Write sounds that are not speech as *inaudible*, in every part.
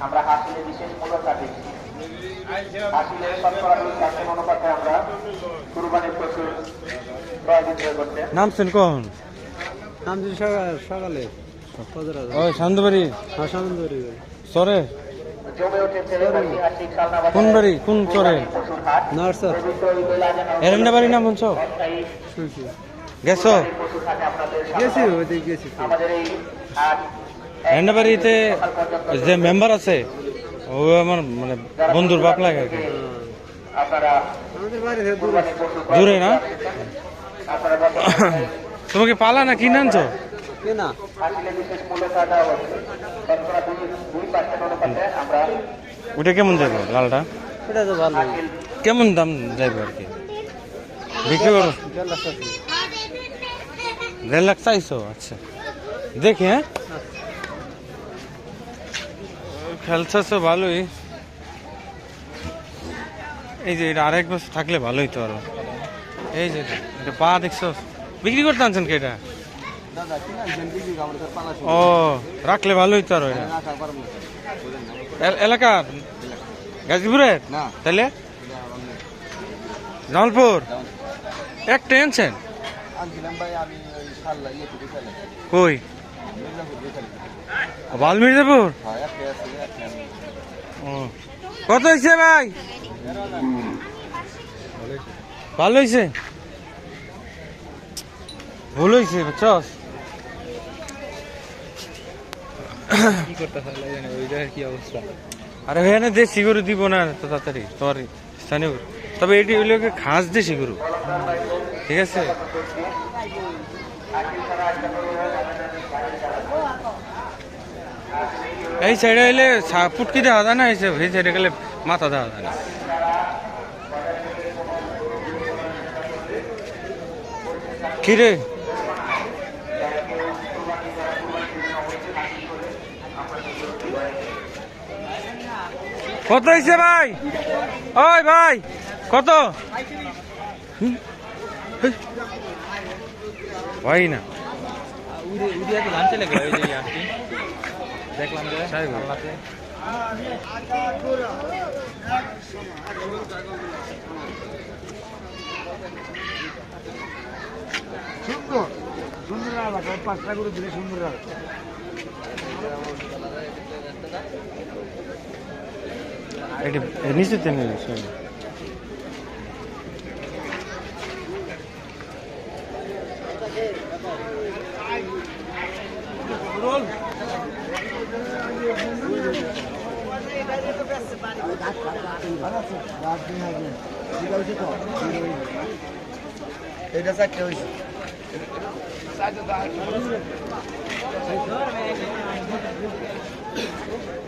আমরা হাসিলে বিশেষ মূল্যতা দিচ্ছি হাসিলে শতকরা দুই চারশো অনুপাতে আমরা কুরবানির প্রচুর ক্রয় বিক্রয় করতে। নামছেন কখন নাম দিন সকালে। সকালে। হাসান ধরে কোন বাড়ি? কোন চরে? পবিত্র এরেন্ডা বাড়ি নাম বলছো? গেছো? গেছি ওইদিকে গেছি। এরেন্ডা বাড়িতে যে মেম্বার আছে ও আমার মানে বন্ধুর বাপ লাগে আর কি। দূর। না? *coughs* তোমাকে পালা না কিনে আনছো? কে ওটা কেমন যাবে লালটা? এটা তো ভালো। কেমন দাম যাবে আর কি? বিক্রি করো। দেড় লাখ চাইছো? আচ্ছা। দেখি হ্যাঁ? খেলছো ভালোই। এই যে এটা আরেক বছর থাকলে ভালোই তো আরও। এই যে এটা পা দেখছ? বিক্রি করতে আনছেন কি এটা? ও রাখলে ভালোই তো আরও এলাকার গাজীপুরের? না। তাহলে জামালপুর? থেকে ফেলে কই? মির্জাপুর দিয়ে ফেলে বাল মির্জাপুর? হ্যাঁ কত হয়েছে ভাই? ভালো হয়েছে ভুল হয়েছে বুঝছস? কি অবস্থা? আরে এখানে দেশি গরু দিব না তো তাড়াতাড়ি, তোমার স্থানীয় গরু। তবে এটি হইল খাস দেশি গরু ঠিক আছে? এই সাইডে হইলে পুটকি দেওয়া যায় না, এই সাইডে গেলে মাথা দেওয়া যায় না। কি কত হয়েছে ভাই? ওই ভাই কত। হয় না। সুন্দর। সুন্দর পাঁচটা করে দিলে সুন্দর এটি নিচেতে নিয়ে এসো। এটা চারটে হয়েছে হ্যাঁ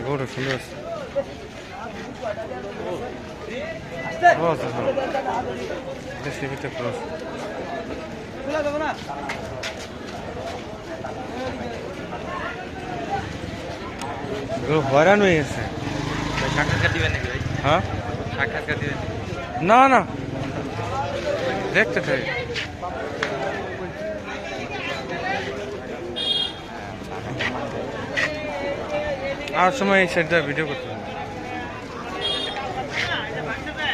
গরু সুন্দর আছে ক্রস আছে ভিতরে ক্রস গরু হয়রান হয়ে? গেছে সাক্ষাৎকার দিবেন নাকি ভাই হ্যাঁ? সাক্ষাৎকার দিবেন না না। দেখতে চাই আর সময় এই সাইডটা ভিডিও করতে।